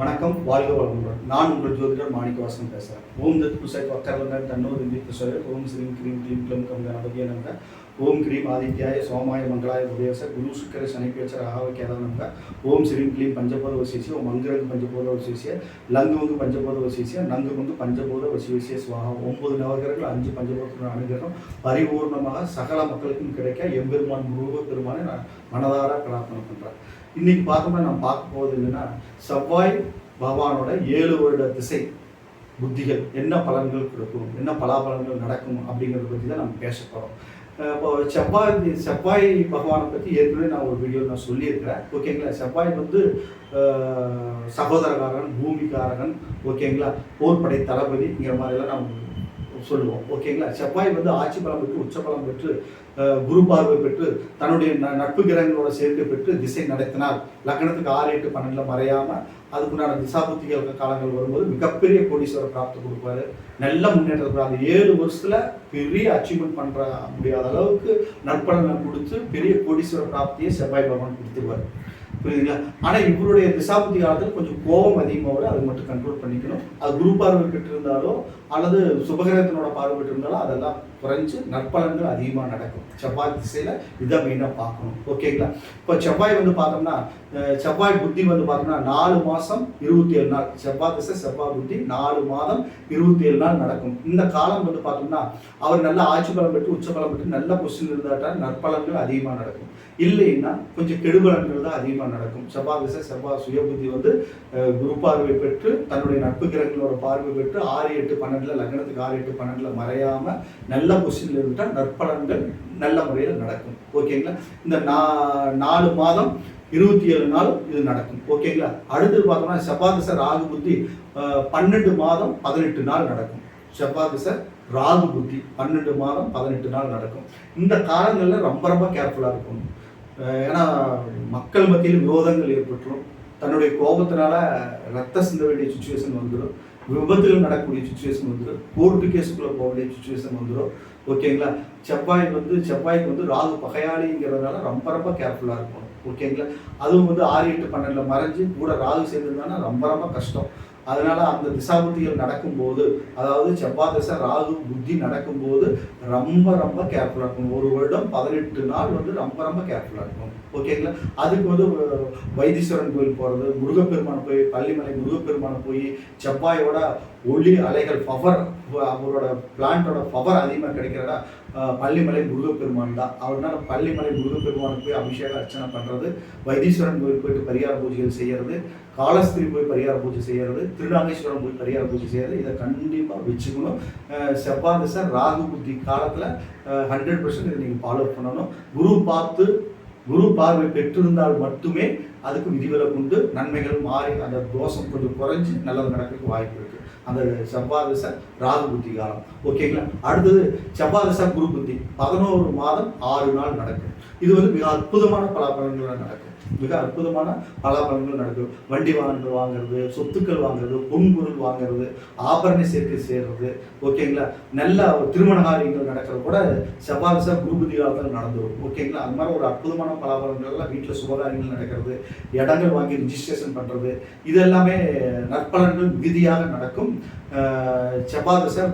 வணக்கம் வாழ்க வளமுடன். நான் உங்கள் ஜோதிடர் மாணிக்கவாசன் பேசுகிறேன் ஓம் தத் புசை வக்கரவங்க தன்னோர் திந்தி புசை ஓம் ஸ்ரீம் கிரீம் க்ளீம் க்ளம் கம் கணபதிய நமக. ஓம் கிரீம் ஆதித்யாய சோமாய மங்களாய உதயச. குரு சுக்கர சனிப்பேச்ச ராகவ கேதா நமக. ஓம் ஸ்ரீம் கிளீம் பஞ்சபோத வசிசிய ஓம் மங்கிரங்கு பஞ்சபோத வசிசிய வந்து பஞ்சபோத வசிசிய வந்து பஞ்சபோத வசிவசிய சுவாகா ஒன்பது நவகரங்கள் அஞ்சு பஞ்சபோத அனுகிரகம். பரிபூர்ணமாக சகல மக்களுக்கும் கிடைக்க எம்பெருமான் முருக பெருமானை நான் மனதார பிரார்த்தனை பண்ணுறேன் இன்னைக்கு பார்த்தோம்னா நான் பார்க்க போகிறது என்னன்னா செவ்வாய் பகவானோட ஏழு வருட திசை புத்திகள். என்ன பலன்கள் கொடுக்கும்? என்ன பலாபலன்கள் நடக்கும் அப்படிங்கிறத பற்றி தான் நம்ம பேச போகிறோம் இப்போ செவ்வாய் செவ்வாய் பகவானை பற்றி ஏற்கனவே நான் ஒரு வீடியோ நான் சொல்லியிருக்கிறேன். ஓகேங்களா செவ்வாய் வந்து சகோதரகாரன் பூமிகாரகன் ஓகேங்களா போர்படை தளபதிங்கிற மாதிரிலாம் நம்ம சொல்லுவோம். ஓகேங்களா செவ்வாய் வந்து ஆட்சி பலம் பெற்று உச்ச பலம் பெற்று குரு பார்வை பெற்று தன்னுடைய ந- நட்பு கிரகங்களோட சேர்க்கை பெற்று திசை நடத்தினால் லக்னத்துக்கு ஆறு எட்டு பன்னெண்டுல மறையாம அதுக்குண்டான திசாபுத்திகள் காலங்கள் வரும்போது மிகப்பெரிய கோடீஸ்வர பிராப்தி கொடுப்பாரு. நல்ல முன்னேற்றம் அந்த ஏழு வருஷத்துல பெரிய அச்சீவ்மெண்ட் பண்ற முடியாத அளவுக்கு நற்பலனை கொடுத்து பெரிய கோடீஸ்வர பிராப்தியை செவ்வாய் பகவான் கொடுத்துருவாரு. புரியுதுங்களா? ஆனா இவருடைய திசாபுத்தி காலத்தில் கொஞ்சம் கோபம் அதிகமாக வரும் அதை மட்டும் கண்ட்ரோல் பண்ணிக்கணும். அது குரு பார்வை பெற்றிருந்தாலோ அல்லது சுபகிரகத்தினோட பார்வை இருந்தாலும் அதெல்லாம் குறைஞ்சு நற்பலன்கள் அதிகமாக நடக்கும். செவ்வாய் திசையில் இதை மெயினாக பார்க்கணும். ஓகேங்களா இப்போ செவ்வாய் வந்து பார்த்தோம்னா செவ்வாய் புத்தி வந்து பார்த்தோம்னா நாலு மாதம் இருபத்தி ஏழு நாள். செவ்வாய் திசை செவ்வாய் புத்தி நாலு மாதம் இருபத்தி ஏழு நாள் நடக்கும். இந்த காலம் வந்து பார்த்தோம்னா அவர் நல்ல ஆட்சி பலம் பெற்று உச்ச பலம் பெற்று நல்ல பொசிஷன் இருந்தாட்டால் நற்பலன்கள் அதிகமாக நடக்கும். இல்லைன்னா கொஞ்சம் கெடுபலன்கள் தான் அதிகமாக நடக்கும். செவ்வாய் திசை செவ்வாய் சுயபுத்தி வந்து குரு பார்வை பெற்று தன்னுடைய நட்பு கிரகங்களோட பார்வை பெற்று ஆறு எட்டு பன்னெண்டில் லக்னத்துக்கு ஆறு எட்டு பன்னெண்டில் மறையாமல் நல்ல பொசிஷனில் இருந்துட்டால் நற்பலன்கள் நல்ல முறையில் நடக்கும். ஓகேங்களா? இந்த நா- நாலு மாதம் இருபத்தி ஏழு நாள் இது நடக்கும். ஓகேங்களா? அடுத்தது பார்த்தோம்னா செவ்வாய் ராகு புத்தி பன்னெண்டு மாதம் பதினெட்டு நாள் நடக்கும். செவ்வாய் ராகு புத்தி பன்னெண்டு மாதம் பதினெட்டு நாள் நடக்கும். இந்த காலங்களில் ரொம்ப ரொம்ப கேர்ஃபுல்லாக இருக்கும் ஏன்னா மக்கள் மத்தியில் விரோதங்கள் ஏற்பட்டுரும். தன்னுடைய கோபத்தினால ரத்த சிந்த வேண்டிய சுச்சுவேஷன் வந்துடும் விபத்துகள் நடக்கக்கூடிய சுச்சுவேஷன் வந்துடும் கோர்ட்டு கேஸுக்குள்ளே போக வேண்டிய சுச்சுவேஷன் வந்துடும் ஓகேங்களா செவ்வாய் வந்து செவ்வாய்க்கு வந்து ராகு பகையாளிங்கிறதுனால ரொம்ப ரொம்ப கேர்ஃபுல்லாக இருக்கும் ஓகேங்களா அதுவும் வந்து ஆறு எட்டு பன்னெண்டில் மறைஞ்சு கூட ராகு சேர்ந்ததுனால ரொம்ப ரொம்ப கஷ்டம். அதனால அந்த திசாபுத்திகள் நடக்கும்போது அதாவது செவ்வாய் திசை ராகு புத்தி நடக்கும்போது ரொம்ப ரொம்ப கேர்ஃபுல்லாக இருக்கணும். ஒரு வருடம் பதினெட்டு நாள் வந்து ரொம்ப ரொம்ப கேர்ஃபுல்லாக இருக்கணும். ஓகேங்களா அதுக்கு வந்து வைத்தீஸ்வரன் கோயில் போகிறது முருகப்பெருமான் போய் பள்ளிமலை முருகப்பெருமானை போய் செவ்வாயோட ஒளி அலைகள் பவர் அவரோட பிளான்ட்டோட பவர் அதிகமாக கிடைக்கிறதா? பள்ளிமலை முருகப்பெருமான் தான். அவர்னால பள்ளிமலை முருகப்பெருமானுக்கு போய் அபிஷேக அர்ச்சனை பண்ணுறது வைத்தீஸ்வரன் கோயில் போயிட்டு பரிகார பூஜைகள் செய்கிறது காலஸ்திரி போய் பரிகார பூஜை செய்கிறது திருநாகேஸ்வரம் போய் பரிகார பூஜை செய்கிறது இதை கண்டிப்பாக வச்சுக்கணும். அஹ், செவ்வாய் திசை ராகு புத்தி காலத்தில் ஹண்ட்ரட் பர்சன்ட் இதை நீங்கள் ஃபாலோ பண்ணணும். குரு பார்த்து குரு பார்வை பெற்றிருந்தால் மட்டுமே அதுக்கு விதிவிலக்கு கொண்டு நன்மைகள் மாறி அந்த தோஷம் கொஞ்சம் குறைஞ்சி நல்லது நடக்கிறதுக்கு வாய்ப்பு இருக்குது அந்த செவ்வாய் திசை ராகு புத்தி காலம். ஓகேங்களா அடுத்தது செவ்வாய் திசை குரு புத்தி. பதினோரு மாதம் ஆறு நாள் நடக்கும். இது வந்து மிக அற்புதமான பலாபலன்கள் நடக்கும். மிக அற்புதமான பலாபலன்கள் நடக்கும். வண்டி வாகனங்கள் வாங்குறது சொத்துக்கள் வாங்குறது பொன்பொருள் வாங்குறது ஆபரண சேர்க்கை செய்கிறது ஓகேங்களா நல்ல திருமண காரியங்கள் நடக்கிறது கூட செவ்வாய் குருபதி காலத்தில் நடந்துடும் ஓகேங்களா அது மாதிரி ஒரு அற்புதமான பலாபலன்கள்லாம் வீட்டில் சுபகாரியங்கள் நடக்கிறது. இடங்கள் வாங்கி ரிஜிஸ்ட்ரேஷன் பண்ணுறது இது எல்லாமே நற்பலன்கள் மிகுதியாக நடக்கும். அஹ்,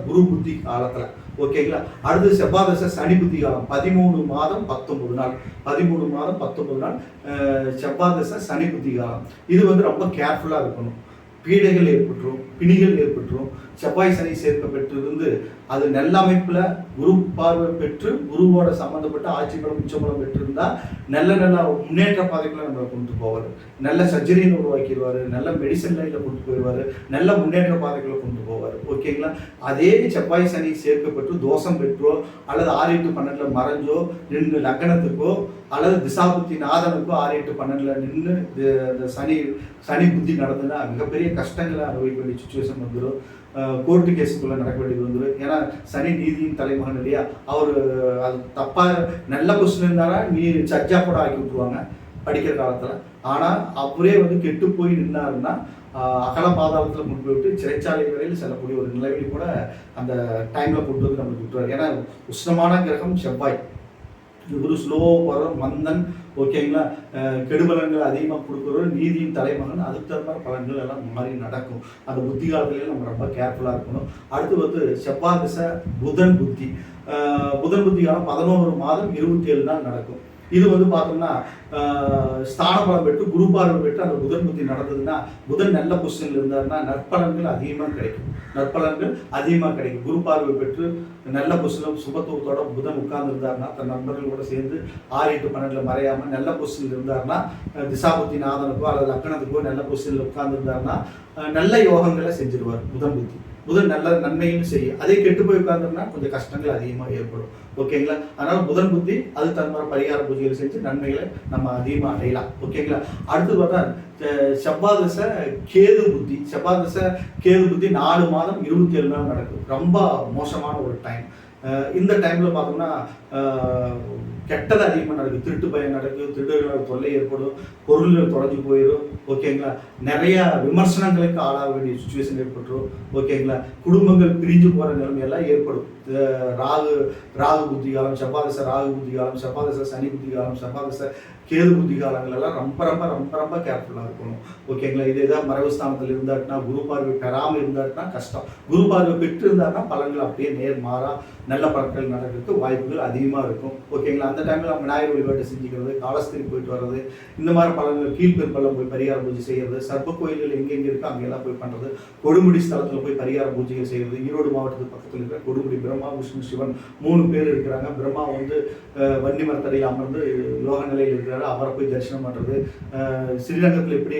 குரு புத்தி காலத்தில். ஓகேங்களா அடுத்து செவ்வாய் சனி புத்தி காலம் பதிமூணு மாதம் பத்தொன்பது நாள். பதிமூணு மாதம் பத்தொன்பது நாள் அஹ், செவ்வாய் சனி புத்தி காலம். இது வந்து ரொம்ப கேர்ஃபுல்லாக இருக்கணும். பீடைகள் ஏற்பட்டுரும் பிணிகள் ஏற்பட்டுரும். செவ்வாய் சனி சேர்க்க பெற்றிருந்து அது நல்ல அமைப்பில் குரு பார்வை பெற்று குருவோட சம்மந்தப்பட்ட ஆட்சி பலம் உச்சபலம் பெற்றிருந்தால் நல்ல நல்ல முன்னேற்ற பாதைகளை நம்மளை கொண்டு போவார். நல்ல சர்ஜரின்னு உருவாக்கிடுவார் நல்ல மெடிசன் லைனில் கொண்டு போயிடுவார் நல்ல முன்னேற்ற பாதைகளை கொண்டு போவார். ஓகேங்களா அதே செவ்வாய் சனி சேர்க்கப்பட்டு தோஷம் பெற்றோ அல்லது ஆறு எட்டு பன்னெண்டில் மறைஞ்சோ நின்று லக்னத்துக்கோ அல்லது திசாபுத்தி நாதனுக்கோ ஆறு எட்டு பன்னெண்டில் நின்று இந்த சனி சனி புத்தி நடந்ததுன்னா மிகப்பெரிய கஷ்டங்களை அனுபவிக்க வேண்டிய சுச்சுவேஷன் வந்துடும் கோர்ட்டு கேஸுக்குள்ளே நடக்க வேண்டியது வந்துடும் ஏன்னா சனி நீதியின் தலைமகன் இல்லையா? அவர் அது தப்பாக நல்ல கொஸ்டின் இருந்தாரா? நீ சர்ஜா கூட ஆக்கி விட்டுருவாங்க படிக்கிற காலத்தில். ஆனால் அவரே வந்து கெட்டு போய் நின்னாருன்னா அகல பாதாளத்தில் கொண்டு போய் விட்டு சிறைச்சாலை வரையில் செல்லக்கூடிய ஒரு நிலைமையில் கூட அந்த டைமில் கொண்டு வந்து நம்மளுக்கு விட்டுருவார். ஏன்னா உஷ்ணமான கிரகம் செவ்வாய். குரு ஸ்லோ வரும் மந்தன் ஓகேங்களா? அஹ் கெடுபலன்கள் அதிகமாக கொடுக்குறோம் நீதியின் தலைமகன் அதுக்கு தகுந்த மாதிரி பலன்கள் எல்லாம் மாறி நடக்கும். அந்த புத்தி காலத்துலேயே நம்ம ரொம்ப கேர்ஃபுல்லாக இருக்கணும். அடுத்து வந்து செவ்வாய் திசை புதன் புத்தி. புதன் புத்தி காலம் பதினோரு மாதம் இருபத்தி ஏழு நாள் நடக்கும். இது வந்து பார்த்தோம்னா ஆஹ் ஸ்தான பலம் பெற்று குரு பார்வை பெற்று அந்த புதன் புத்தி நடந்ததுன்னா புதன் நல்ல பொசிஷனில் இருந்தாருன்னா நற்பலன்கள் அதிகமாக கிடைக்கும். நற்பலன்கள் அதிகமாக கிடைக்கும். குரு பார்வை பெற்று நல்ல பொசிஷனில் சுபத்துவத்தோட புதன் உட்கார்ந்து இருந்தாருன்னா தன் நண்பர்களோட சேர்ந்து ஆறு எட்டு பன்னெண்டில் மறையாமல் நல்ல பொசிஷனில் இருந்தாருன்னா திசாபுத்தி நாதனுக்கோ அல்லது லக்கணத்துக்கோ நல்ல பொசிஷனில் உட்கார்ந்து இருந்தாருன்னா நல்ல யோகங்களை செஞ்சிருவார் புதன் புத்தி. புதன் நல்ல நன்மையும் செய்யும். அதே கெட்டு போய் உட்கார்ந்தோம்னா கொஞ்சம் கஷ்டங்கள் அதிகமாக ஏற்படும். ஓகேங்களா அதனால புதன் புத்தி அது தகுந்த மாதிரி பரிகார பூஜைகள் செஞ்சு நன்மைகளை நம்ம அதிகமாக அடையலாம். ஓகேங்களா அடுத்து பார்த்தா அஹ் செவ்வாய் திசை கேது புத்தி. செவ்வாய் திசை கேது புத்தி நாலு மாதம் இருபத்தி ஏழு நாள் நடக்கும். ரொம்ப மோசமான ஒரு டைம் இந்த டைம்ல பார்த்தோம்னா கெட்டது அதிகமாக நடக்கும். திருட்டு பயம் நடக்குது திருடுகளோட தொல்லை ஏற்படும் பொருள்கள் தொலைஞ்சு போயிடும். ஓகேங்களா நிறைய விமர்சனங்களுக்கு ஆளாக வேண்டிய சுச்சுவேஷன் ஏற்பட்டுரும். ஓகேங்களா குடும்பங்கள் பிரிஞ்சு போகிற நிலைமையெல்லாம் ஏற்படும். ராகு ராகு புத்தி காலம் செவ்வாதச ராகு புத்தி காலம் செவ்வாதச சனி புத்தி காலம் செவ்வாதச கேது புத்தி காலங்கள் எல்லாம் ரொம்ப ரொம்ப ரொம்ப ரொம்ப கேர்ஃபுல்லாக இருக்கணும். ஓகேங்களா இது ஏதாவது மறைவு ஸ்தானத்தில் இருந்தாட்டினா குரு பார்வை பெறாமல் இருந்தாட்டினா கஷ்டம். குரு பார்வை பெற்று இருந்தாட்டினா பலன்கள் அப்படியே நேர் மாறா நல்ல பலன்கள் நடக்கிறதுக்கு வாய்ப்புகள் அதிகமாக இருக்கும். ஓகேங்களா அந்த டைமில் நம்ம விநாயகர் வழிபாட்டு செஞ்சுக்கிறது காலஸ்திரி போயிட்டு வர்றது இந்த மாதிரி பலன்கள் கீழ்பெரும்பலம் போய் பரிகார பூஜை செய்கிறது சர்ப்ப கோயில்கள் எங்கெங்கே இருக்கோ அங்கெல்லாம் போய் பண்ணுறது கொடுமுடி ஸ்தலத்தில் போய் பரிகார பூஜைகள் செய்கிறது ஈரோடு மாவட்டத்துக்கு பக்கத்தில் இருக்கிற கொடுமுடி பிரம்மா விஷ்ணு சிவன் மூணு பேர் இருக்கிறாங்க. பிரம்மா வந்து வண்டி மரத்தடையில் அமர்ந்து யோக நிலையில் இருக்கிறாரு. அவரை போய் தரிசனம் பண்ணுறது ஸ்ரீரங்கத்தில் எப்படி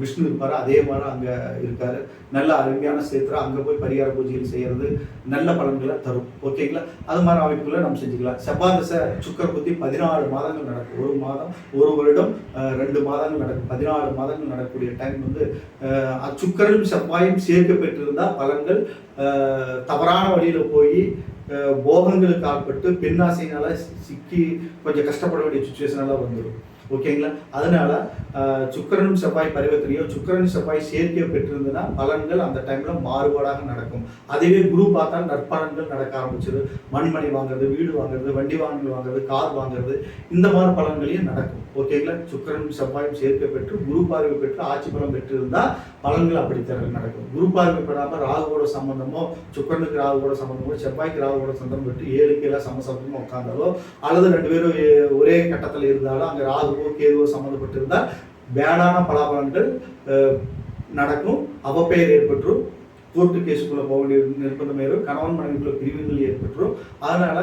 விஷ்ணு இருப்பார் அதே மாதிரி அங்கே இருக்கார். நல்ல அருமையான சேத்திரம். அங்கே போய் பரிகார பூஜைகள் செய்கிறது நல்ல பலன்களை தரும். ஓகேங்களா? அது மாதிரி அமைப்புகளை நம்ம செஞ்சுக்கலாம். செவ்வாதசை சுக்கர புத்தி பதினாலு மாதங்கள் நடக்கும். ஒரு மாதம் ஒரு வருடம் ரெண்டு மாதங்கள் நடக்கும். பதினாலு மாதங்கள் நடக்கக்கூடிய டைம் வந்து அச்சுக்கரும் செவ்வாயும் சேர்க்க பெற்றிருந்தால் பலன்கள் தவறான வழியில் போய் போகங்களுக்கு ஆட்பட்டு பெண்ணாசையினால சிக்கி கொஞ்சம் கஷ்டப்பட வேண்டிய சுச்சுவேஷனெல்லாம் வந்துடும் ஓகேங்களா? அதனால சுக்கரனும் செவ்வாய் பரிவர்த்தனையோ சுக்கரன் செவ்வாய் சேர்க்கையோ பெற்றிருந்ததுன்னா பலன்கள் அந்த டைம்ல மாறுபாடாக நடக்கும். அதுவே குரு பார்த்தா நற்பலன்கள் நடக்க ஆரம்பிச்சிடும் மண்மனை வாங்குறது வீடு வாங்குறது வண்டி வாங்கல் வாங்குறது கார் வாங்குறது இந்த மாதிரி பலன்களையும் நடக்கும். ஓகேங்களா? சுக்கரனும் செவ்வாயும் சேர்க்கை பெற்று குரு பார்வை பெற்று ஆட்சி பலம் பெற்றிருந்தா பலன்கள் அப்படி தர நடக்கும். குரு பார்வை பெறாம ராகுவோட சம்பந்தமோ சுக்கரனுக்கு ராகுவோட சம்பந்தமோ செவ்வாய்க்கு ராகுவோட சம்பந்தம் பெற்று ஏழுக்கு எல்லாம் சமசப்தமோ உட்காந்தாலோ அல்லது ரெண்டு பேரும் ஒரே கட்டத்தில் இருந்தாலும் அங்கே ராகு ராகுவோ கேதுவோ சம்மந்தப்பட்டிருந்தால் பேடான பலாபலன்கள் அஹ், நடக்கும். அவப்பெயர் ஏற்பட்டுரும் கோர்ட்டு கேஸுக்குள்ளே போக வேண்டிய நிர்பந்தம் ஏறும் கணவன் மனைவிக்குள்ள பிரிவுகள் ஏற்பட்டுரும் அதனால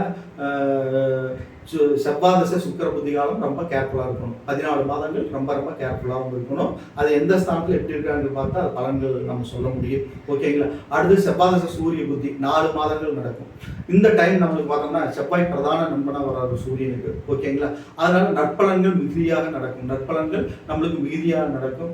செவ்வாதசை சுக்கர புத்திகாலம் ரொம்ப கேர்ஃபுல்லாக இருக்கணும். பதினாலு மாதங்கள் ரொம்ப ரொம்ப கேர்ஃபுல்லாகவும் இருக்கணும். அது எந்த ஸ்தானத்தில் எப்படி இருக்காங்கன்னு பார்த்தா அது பலன்கள் நம்ம சொல்ல முடியும். ஓகேங்களா அடுத்து செவ்வாதசை சூரிய புத்தி நாலு மாதங்கள் நடக்கும். இந்த டைம் நம்மளுக்கு பார்த்தோம்னா செவ்வாய் பிரதான நண்பனாக வராது சூரியனுக்கு. ஓகேங்களா அதனால நற்பலன்கள் மிகுதியாக நடக்கும். நற்பலன்கள் நம்மளுக்கு மிகுதியாக நடக்கும்.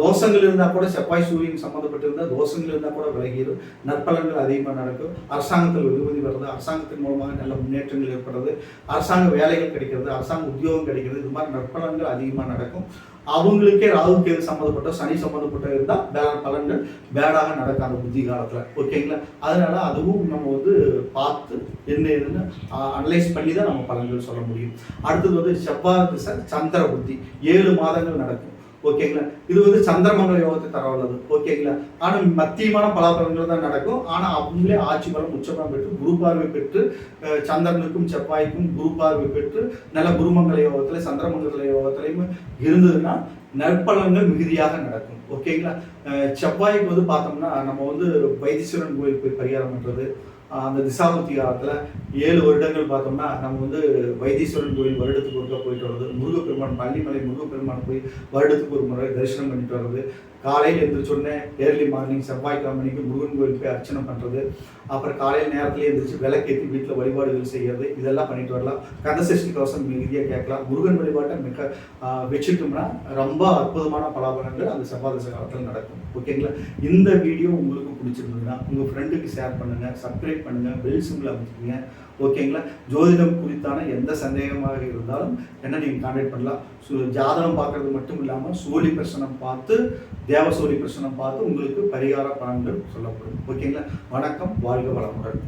தோஷங்கள் இருந்தால் கூட செவ்வாய் சூரியன் சம்மந்தப்பட்டிருந்தால் தோஷங்கள் இருந்தால் கூட விலகிடும் நற்பலன்கள் அதிகமாக நடக்கும். அரசாங்கத்தில் வெகுமதி வர்றது அரசாங்கத்தின் மூலமாக நல்ல முன்னேற்றங்கள் ஏற்படுறது. அரசாங்க வேலைகள் கிடைக்கிறது அரசாங்க உத்தியோகம் கிடைக்கிறது இது மாதிரி நற்பலன்கள் அதிகமாக நடக்கும். அவங்களுக்கே ராகு கேது சம்மந்தப்பட்ட சனி சம்மந்தப்பட்ட இருந்தால் வேற பலன்கள் பேடாக நடக்கும் அந்த புத்தி காலத்தில். ஓகேங்களா? அதனால அதுவும் நம்ம வந்து பார்த்து என்ன ஏதுன்னு அனலைஸ் பண்ணி தான் நம்ம பலன்கள் சொல்ல முடியும். அடுத்தது வந்து செவ்வாய் திசை சந்திர புத்தி. ஏழு மாதங்கள் நடக்கும். ஓகேங்களா இது வந்து சந்திரமங்கல யோகத்தை தரவல்லது. ஓகேங்களா ஆனால் மத்தியமான பலாபலங்கள் தான் நடக்கும். ஆனால் அவங்களே ஆட்சி பலம் உச்சபலம் பெற்று குரு பார்வை பெற்று சந்திரனுக்கும் செவ்வாய்க்கும் குரு பார்வை பெற்று நல்ல குருமங்கல யோகத்தில் சந்திரமங்கல யோகத்திலையும் இருந்ததுன்னா நற்பலன்கள் மிகுதியாக நடக்கும். ஓகேங்களா செவ்வாய்க்கு வந்து பார்த்தோம்னா நம்ம வந்து வைத்தீஸ்வரன் கோயில் போய் பரிகாரம் பண்ணுறது அந்த திசாபுத்தி காலத்தில் ஏழு வருடங்கள் பார்த்தோம்னா நம்ம வந்து வைத்தீஸ்வரன் கோயில் வருடத்துக்கு ஒருக்கா போயிட்டு வர்றது முருகப்பெருமான் பள்ளிமலை முருகப்பெருமான் போய் வருடத்துக்கு ஒரு முறை தரிசனம் பண்ணிட்டு வர்றது காலையில் எழுந்திரிச்சோடனே ஏர்லி மார்னிங் செவ்வாய்க்கிழமைக்கு முருகன் கோயில் போய் அர்ச்சனை பண்ணுறது அப்புறம் காலையில் நேரத்துலேயே எழுந்திரிச்சு விளக்கேற்றி வீட்டில் வழிபாடுகள் செய்யறது. இதெல்லாம் பண்ணிட்டு வரலாம். கந்தசஷ்டி கவசம் மிகுதியாக கேட்கலாம். முருகன் வழிபாட்டை மிக வச்சுட்டோம்னா ரொம்ப அற்புதமான பலாபலங்கள் அந்த செவ்வாதச காலத்தில் நடக்கும். ஓகேங்களா இந்த வீடியோ உங்களுக்கு பிடிச்சிருந்ததுன்னா உங்கள் ஃப்ரெண்டுக்கு ஷேர் பண்ணுங்கள் சப்ஸ்கிரைப் பண்ணுங்கள் பெல் சிம்பிள் அமைச்சுக்கோங்க. ஓகேங்களா ஜோதிடம் குறித்தான எந்த சந்தேகமாக இருந்தாலும் என்ன நீங்கள் கான்டாக்ட் பண்ணலாம். ஜாதகம் பார்க்கறது மட்டும் இல்லாமல் சூழி பிரசனம் பார்த்து தேவ சூழி பிரசனம் பார்த்து உங்களுக்கு பரிகார பலன்கள் சொல்லப்படும். ஓகேங்களா? வணக்கம் வாழ்க வளமுடன்.